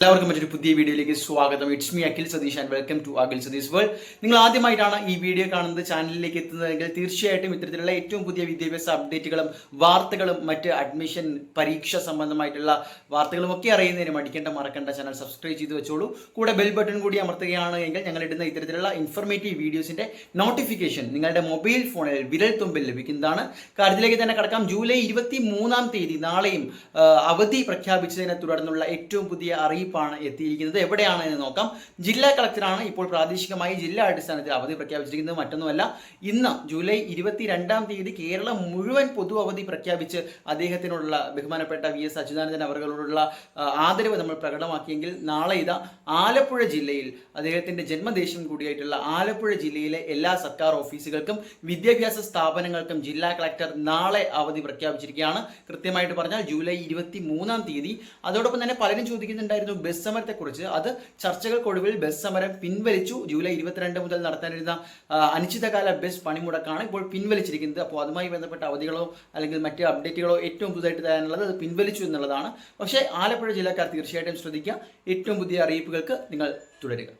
എല്ലാവർക്കും മറ്റൊരു പുതിയ വീഡിയോയിലേക്ക് സ്വാഗതം. It's me Akhil Satheesh and welcome to Akhil Satheesh world നിങ്ങൾ ആദ്യമായിട്ടാണ് ഈ വീഡിയോ കാണുന്നത് ചാനലിലേക്ക് എത്തുന്നതെങ്കിൽ തീർച്ചയായിട്ടും ഇത്തരത്തിലുള്ള ഏറ്റവും പുതിയ വിദ്യാഭ്യാസ അപ്ഡേറ്റുകളും വാർത്തകളും മറ്റ് അഡ്മിഷൻ പരീക്ഷ സംബന്ധമായിട്ടുള്ള വാർത്തകളും ഒക്കെ അറിയുന്നതിന് മടിക്കേണ്ട മറക്കേണ്ട ചാനൽ സബ്സ്ക്രൈബ് ചെയ്ത് വെച്ചോളൂ. കൂടെ ബെൽ ബട്ടൺ കൂടി അമർത്തുകയാണ് എങ്കിൽ ഞങ്ങൾ ഇടുന്ന ഇത്തരത്തിലുള്ള ഇൻഫർമേറ്റീവ് വീഡിയോസിന്റെ നോട്ടിഫിക്കേഷൻ നിങ്ങളുടെ മൊബൈൽ ഫോണിൽ വിരൽ തുമ്പിൽ ലഭിക്കുന്നതാണ് കാര്യത്തിലേക്ക് തന്നെ കടക്കാം. ജൂലൈ ഇരുപത്തി മൂന്നാം തീയതി നാളെയും അവധി പ്രഖ്യാപിച്ചതിനെ തുടർന്നുള്ള ഏറ്റവും പുതിയ അറിയിപ്പാണ് എത്തിയിരിക്കുന്നത്. എവിടെയാണ് എന്ന് നോക്കാം. ജില്ലാ കളക്ടറാണ് ഇപ്പോൾ പ്രാദേശികമായി ജില്ലാ അടിസ്ഥാനത്തിൽ അവധി പ്രഖ്യാപിച്ചിരിക്കുന്നത്. മറ്റൊന്നുമല്ല ഇന്ന് ജൂലൈ ഇരുപത്തി രണ്ടാം തീയതി കേരളം മുഴുവൻ പൊതു അവധി പ്രഖ്യാപിച്ച് അദ്ദേഹത്തിനുള്ള ബഹുമാനപ്പെട്ട വി എസ് അച്യുതാനന്ദൻ അവരോടുള്ള ആദരവ് നമ്മൾ പ്രകടമാക്കിയെങ്കിൽ നാളെ ഇതാ ആലപ്പുഴ ജില്ലയിൽ അദ്ദേഹത്തിന്റെ ജന്മദേശം കൂടിയായിട്ടുള്ള ആലപ്പുഴ ജില്ലയിലെ എല്ലാ സർക്കാർ ഓഫീസുകൾക്കും വിദ്യാഭ്യാസ സ്ഥാപനങ്ങൾക്കും ജില്ലാ കളക്ടർ നാളെ അവധി പ്രഖ്യാപിച്ചിരിക്കുകയാണ്. കൃത്യമായിട്ട് പറഞ്ഞാൽ ജൂലൈ ഇരുപത്തി മൂന്നാം തീയതി. അതോടൊപ്പം തന്നെ പലരും ചോദിക്കുന്നുണ്ടായിരുന്നു ബസ് സമരത്തെക്കുറിച്ച് അത് ചർച്ചകൾക്കൊടുവിൽ ബസ് സമരം പിൻവലിച്ചു. ജൂലൈ ഇരുപത്തിരണ്ട് മുതൽ നടത്താനിരുന്ന അനിശ്ചിതകാല ബസ് പണിമുടക്കാണ് ഇപ്പോൾ പിൻവലിച്ചിരിക്കുന്നത്. അപ്പോൾ അതുമായി ബന്ധപ്പെട്ട അവധികളോ അല്ലെങ്കിൽ മറ്റ് അപ്ഡേറ്റുകളോ ഏറ്റവും പുതുതായിട്ട് തരാനുള്ളത് അത് പിൻവലിച്ചു എന്നുള്ളതാണ്. പക്ഷേ ആലപ്പുഴ ജില്ലക്കാർ തീർച്ചയായിട്ടും ശ്രദ്ധിക്കുക. ഏറ്റവും പുതിയ അറിയിപ്പുകൾക്ക് നിങ്ങൾ തുടരുക.